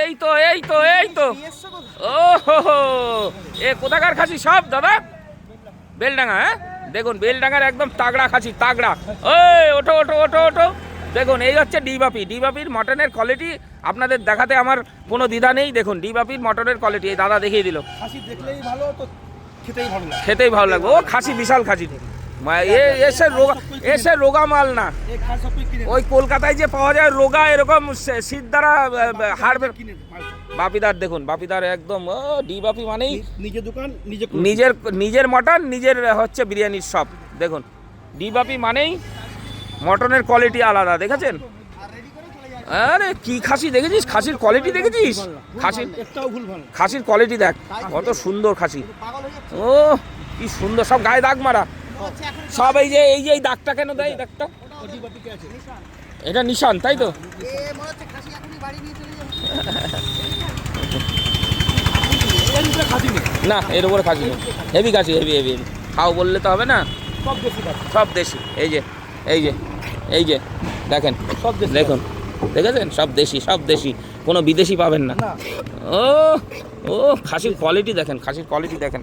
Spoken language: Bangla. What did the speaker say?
এই তো এই তো এই তো। ও এ কোথাকার খাসি সব দাদা? বেলডাঙ্গা হ্যাঁ? দেখুন বেলডাঙ্গার একদম তাগড়া খাসি তাগড়া। ওই ওঠো ওঠো ওঠো ওঠো। দেখুন এই হচ্ছে ডিবাপি। ডিবাপির মটনের কোয়ালিটি আপনাদের দেখাতে আমার কোনো দ্বিধা নেই। দেখুন ডিবাপির মটনের কোয়ালিটি এই দাদা দেখিয়ে দিল। খাসি দেখলেই ভালো তো খেতেই ভালো খেতেই ভালো লাগবে। ও খাসি বিশাল খাসি। এসে রোগা এসে রোগা মাল না। ওই কলকাতায় যে পাওয়া যায় রোগা এরকম শীত দ্বারা। বাপিদার দেখুন বাপিদার একদম ও ডি বাপি মানেই নিজের দোকান নিজের নিজের মটন নিজের হচ্ছে বিরিয়ানির শপ দেখুন। ডি বাপি মানেই মটনের কোয়ালিটি আলাদা দেখেছেন? আরে কি খাসি দেখেছিস? খাসির কোয়ালিটি দেখেছিস? খাসির খাসির কোয়ালিটি দেখ কত সুন্দর খাসি। ও কি সুন্দর সব গায়ে দাগ মারা। সব এই যে এই যে দাগটা কেন দেয় দাগটা? এটা নিশান তাই তো? না এর উপরে খাসি নেই। হেভি খাসি হেভি হেভি খাও বললে তো হবে না? সব দেশি। সব দেশি এই যে এই যে এই যে দেখেন সব দেশি দেখুন। দেখেছেন? সব দেশি সব দেশি। কোনো বিদেশি পাবেন না। ও ও খাসির কোয়ালিটি দেখেন খাসির কোয়ালিটি দেখেন।